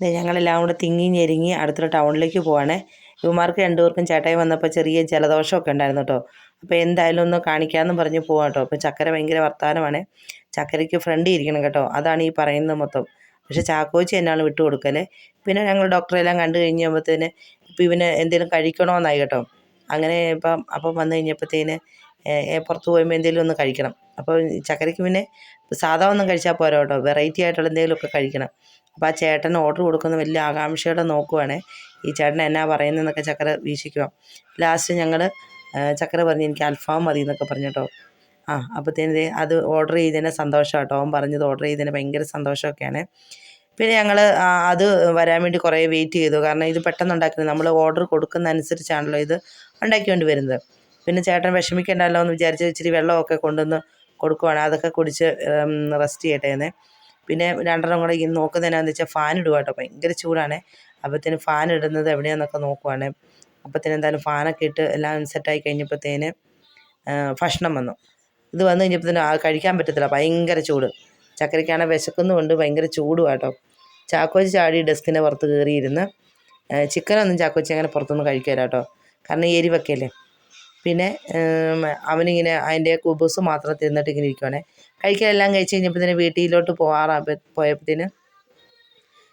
ഞങ്ങളെല്ലാം കൂടെ തിങ്ങി ഞെരുങ്ങി അടുത്തുള്ള ടൗണിലേക്ക് പോവാണേ. ഇവന്മാർക്ക് രണ്ടുപേർക്കും ചേട്ടായി വന്നപ്പോൾ ചെറിയ ജലദോഷമൊക്കെ ഉണ്ടായിരുന്നു കേട്ടോ. അപ്പോൾ എന്തായാലും ഒന്ന് കാണിക്കാമെന്ന് പറഞ്ഞ് പോവാം കേട്ടോ. അപ്പോൾ ചക്കര ഭയങ്കര വർത്തമാനമാണ് ചക്കരയ്ക്ക് ഫ്രണ്ട് ഇരിക്കണം കേട്ടോ. അതാണ് ഈ പറയുന്നത് മൊത്തം. പക്ഷെ ചാക്കോച്ചി എന്നാണ് വിട്ടു കൊടുക്കൽ. പിന്നെ ഞങ്ങൾ ഡോക്ടറെ എല്ലാം കണ്ടു കഴിഞ്ഞപ്പോഴത്തേന് ഇപ്പോൾ ഇവന് എന്തെങ്കിലും കഴിക്കണമെന്നായി കേട്ടോ. അങ്ങനെ ഇപ്പം അപ്പം വന്നു കഴിഞ്ഞപ്പോഴത്തേന് പുറത്ത് പോകുമ്പോൾ എന്തെങ്കിലും ഒന്ന് കഴിക്കണം. അപ്പോൾ ചക്കരയ്ക്ക് പിന്നെ സാധാ ഒന്നും കഴിച്ചാൽ പോരാ കേട്ടോ. വെറൈറ്റി ആയിട്ടുള്ള എന്തെങ്കിലുമൊക്കെ കഴിക്കണം. അപ്പോൾ ആ ചേട്ടൻ ഓർഡർ കൊടുക്കുന്ന വലിയ ആകാംക്ഷയോടെ നോക്കുവാണേ. ഈ ചേട്ടൻ എന്നാ പറയുന്നതെന്നൊക്കെ ചക്കര വീക്ഷിക്കുക ലാസ്റ്റ് ഞങ്ങൾ ചക്കര പറഞ്ഞു എനിക്ക് അൽഫാം മതി എന്നൊക്കെ പറഞ്ഞു കേട്ടോ. ആ അപ്പോഴത്തേന് അത് ഓർഡർ ചെയ്തതിന് സന്തോഷം കേട്ടോ. അവൻ പറഞ്ഞത് ഓർഡർ ചെയ്തതിന് ഭയങ്കര സന്തോഷമൊക്കെയാണ്. പിന്നെ ഞങ്ങൾ അത് വരാൻ വേണ്ടി കുറേ വെയിറ്റ് ചെയ്തു. കാരണം ഇത് പെട്ടെന്ന് ഉണ്ടാക്കുന്നത് നമ്മൾ ഓർഡർ കൊടുക്കുന്ന അനുസരിച്ചാണല്ലോ ഇത് ഉണ്ടാക്കിക്കൊണ്ട് വരുന്നത്. പിന്നെ ചേട്ടൻ വിഷമിക്കണ്ടല്ലോ എന്ന് വിചാരിച്ച് ഇച്ചിരി വെള്ളമൊക്കെ കൊണ്ടുവന്ന് കൊടുക്കുവാണ്. അതൊക്കെ കുടിച്ച് റെസ്റ്റ് ചെയ്യട്ടെ എന്നേ പിന്നെ രണ്ടെണ്ണം കൂടെ നോക്കുന്നതിനാന്ന് വെച്ചാൽ ഫാൻ ഇടുക കേട്ടോ ഭയങ്കര ചൂടാണ്. അപ്പോഴത്തേന് ഫാൻ ഇടുന്നത് എവിടെയാണെന്നൊക്കെ നോക്കുവാണ്. അപ്പോഴത്തേന് എന്തായാലും ഫാനൊക്കെ ഇട്ട് എല്ലാം സെറ്റായി കഴിഞ്ഞപ്പോഴത്തേന് ഭക്ഷണം വന്നു. ഇത് വന്നു കഴിഞ്ഞപ്പോഴത്തേന് കഴിക്കാൻ പറ്റത്തില്ല. ഭയങ്കര ചൂട്. ചക്കരയ്ക്കാണെങ്കിൽ വിശക്കുന്നുമുണ്ട്. ഭയങ്കര ചൂടും കേട്ടോ ചാക്കോച്ചി ചാടി ഡെസ്കിന്റെ പുറത്ത് കയറിയിരുന്ന് ചിക്കനൊന്നും ചാക്കോച്ചി അങ്ങനെ പുറത്തൊന്നും കഴിക്കില്ല കേട്ടോ കാരണം എരിവൊക്കെ അല്ലേ? പിന്നെ അവനിങ്ങനെ അതിന്റെ കുബൂസ് മാത്രം തിന്നിട്ട് ഇങ്ങനെ ഇരിക്കുവാണേ. കഴിക്കാനെല്ലാം കഴിച്ച് കഴിഞ്ഞപ്പോഴത്തേന് വീട്ടിലോട്ട് പോകാറാ പോയപ്പോഴത്തേന്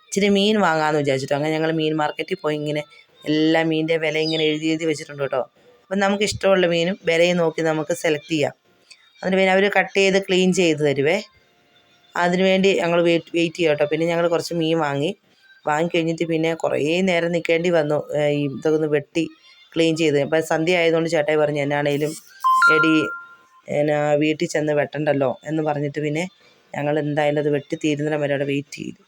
ഇച്ചിരി മീൻ വാങ്ങാമെന്ന് വിചാരിച്ചിട്ടോ. അങ്ങനെ ഞങ്ങൾ മീൻ മാർക്കറ്റിൽ പോയി ഇങ്ങനെ എല്ലാ മീനിന്റെ വില ഇങ്ങനെ എഴുതി എഴുതി വെച്ചിട്ടുണ്ട് കേട്ടോ. അപ്പം നമുക്ക് ഇഷ്ടമുള്ള മീനും വിലയും നോക്കി നമുക്ക് സെലക്ട് ചെയ്യാം. അതിന് പിന്നെ അവർ കട്ട് ചെയ്ത് ക്ലീൻ ചെയ്ത് തരുവേ. അതിന് വേണ്ടി ഞങ്ങൾ വെയിറ്റ് വെയിറ്റ് ചെയ്യാം കേട്ടോ. പിന്നെ ഞങ്ങൾ കുറച്ച് മീൻ വാങ്ങി. വാങ്ങിക്കഴിഞ്ഞിട്ട് പിന്നെ കുറേ നേരം നിൽക്കേണ്ടി വന്നു. ഇതൊക്കെ ഒന്ന് വെട്ടി ക്ലീൻ ചെയ്ത്. അപ്പം സന്ധ്യ ആയതുകൊണ്ട് ചേട്ടായി പറഞ്ഞു എന്നാണേലും എടി എന്നാ വീട്ടിൽ ചെന്ന് വെട്ടണ്ടല്ലോ? എന്ന് പറഞ്ഞിട്ട് പിന്നെ ഞങ്ങൾ എന്തായാലും അത് വെട്ടി തീരുന്നിടം വരെ അവിടെ വെയിറ്റ് ചെയ്തു.